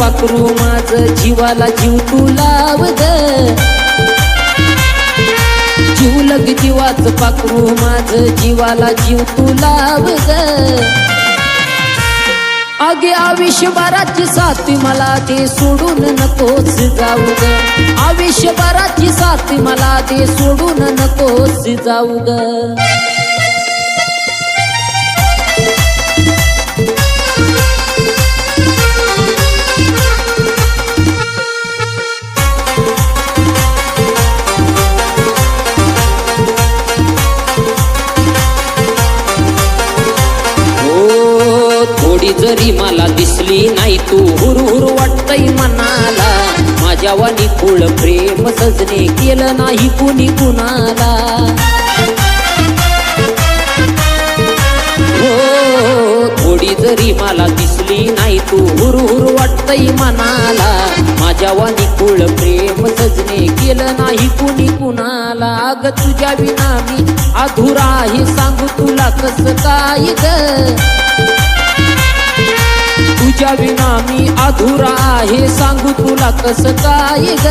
पाखरू माझ जीवाला जीव तू लाव ग जीव लग जीवाच पाखरू माझ जीवाला जीव तू लाव ग अगे आयुष्यभराची साथ मला ते सोडून नकोस जाऊ ग आयुष्यभराची साथ मला ते सोडून नकोस जाऊ ग तू तू हुरु वाटतय मनाला. माझ्या वाणी प्रेम सजने केलं नाही कुणी कुणाला. हो थोडी जरी मला दिसली नाही तू हुरहुर वाटतय मनाला. माझ्या वाणी प्रेम सजने केलं नाही कुणी कुणाला. अग तुझ्या विना मी अधुरा हे सांगू तुला कस काय ग? तुझ्या विना मी अधुरा आहे. सांगू तुला कस काय ग?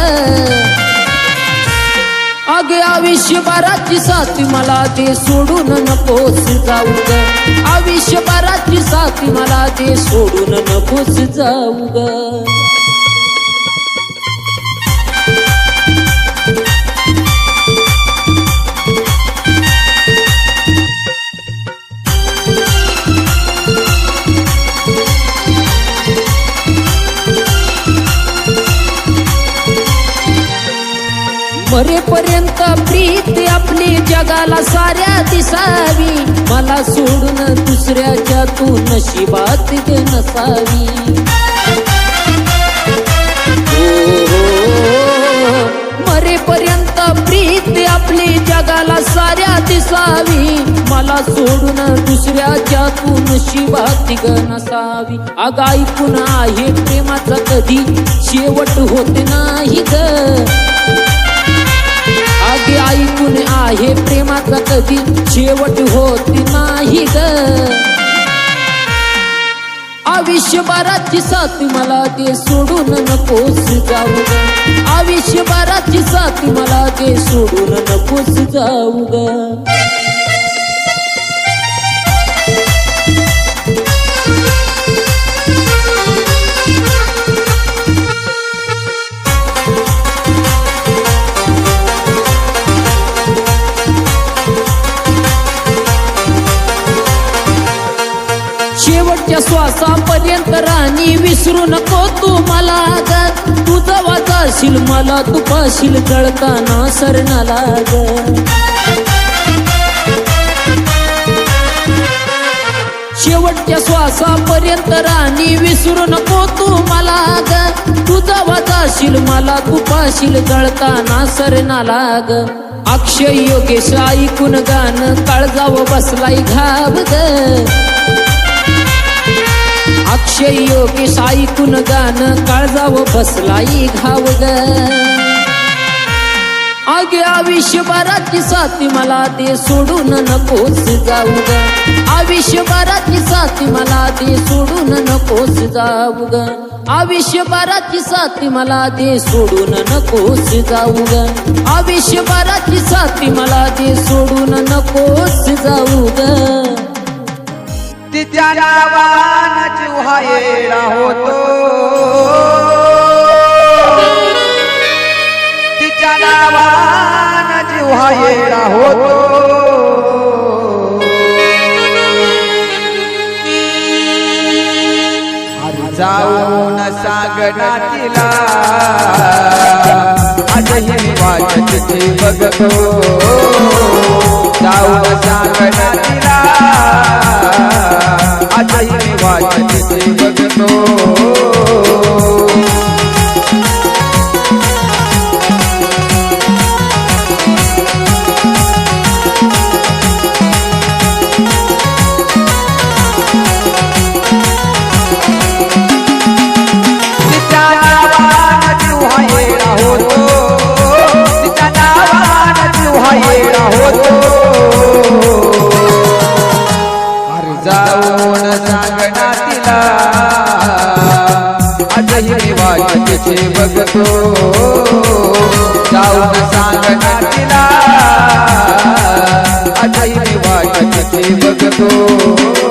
अगे आयुष्यभराची साथ मला ते सोडून नकोस जाऊ ग. आयुष्यभराची साथ मला ते सोडून नकोस जाऊ ग. मरेपर्यंत प्रीती आपली जगाला साऱ्या दिसावी. मला सोडून दुसऱ्याच्या तू नशिबात ते नसावी. मरेपर्यंत प्रीती आपली जगाला साऱ्या दिसावी. मला सोडून दुसऱ्याच्या तू नशिबात ग नसावी. अग ऐकून आहे प्रेमाचा कधी शेवट होत नाही ग. हे आहे प्रेमाचा कधी? शेवट होत नाही ग. आयुष्यभराची साथ मला दे सोडून नकोस जाऊ ग. आयुष्यभराची साथ मला दे सोडून नकोस जाऊ ग. श्वासापर्यंत राणी विसरू नको तू मला ग तू जवा जाशील मला तू पाशील जळताना सरणाला ग शेवटच्या श्वासापर्यंत राणी विसरू नको तू मला ग तू जवा जाशील मला तू पाशील जळताना सरणाला ग अक्षय योगेश ऐकून गाणं काळजाव बसलाय घाब ग अक्षय योगेश ऐकून गाणं काळजाव बसलाई घाव ग आगे आयुष्यभराची साथी मला ते सोडून नकोस जाऊ ग आयुष्यभराची साथी मला ते सोडून नकोस जाऊ ग आयुष्यभराची साथी मला ते सोडून नकोस जाऊ ग आयुष्यभराची साथी मला ते सोडून नकोस जाऊ ग तिच्या नावानं जीव होतो. तिच्या नावानं जीव होतो. जाऊन सांगना तिला आजही वाटते बघतो. जाऊन सांगना तिला आजही मी तिथे बघतो बघतो. जाऊन सांगणार तिला. अजय वाटते बघतो.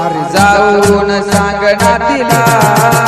अरे जाऊन सांगणार तिला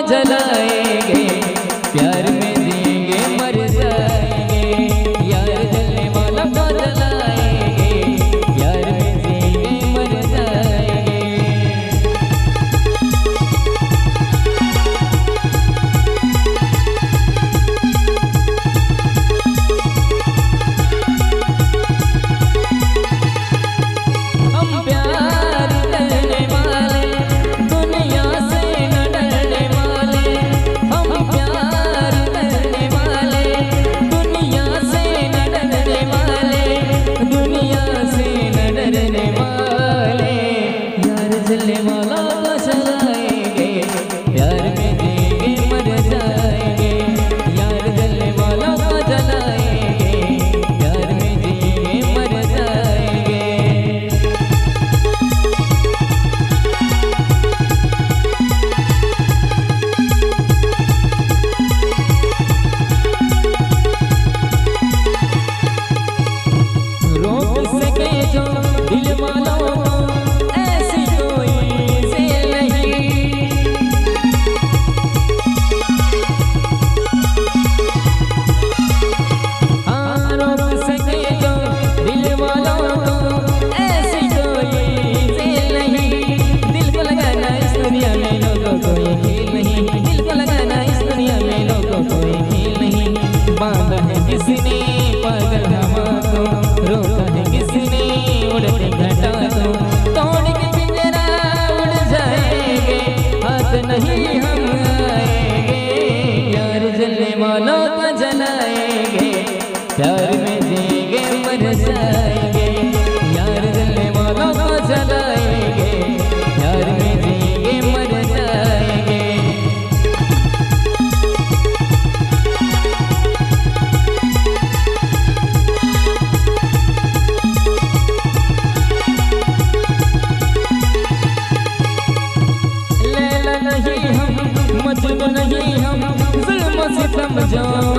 जलाएंगे प्यार में। जलाएंगे प्यार में देंगे बरसाएंगे प्यार जलने वालों को जलाएंगे प्यार में देंगे मरसाएंगे लेला नहीं हम मजनू नहीं हम समझाओ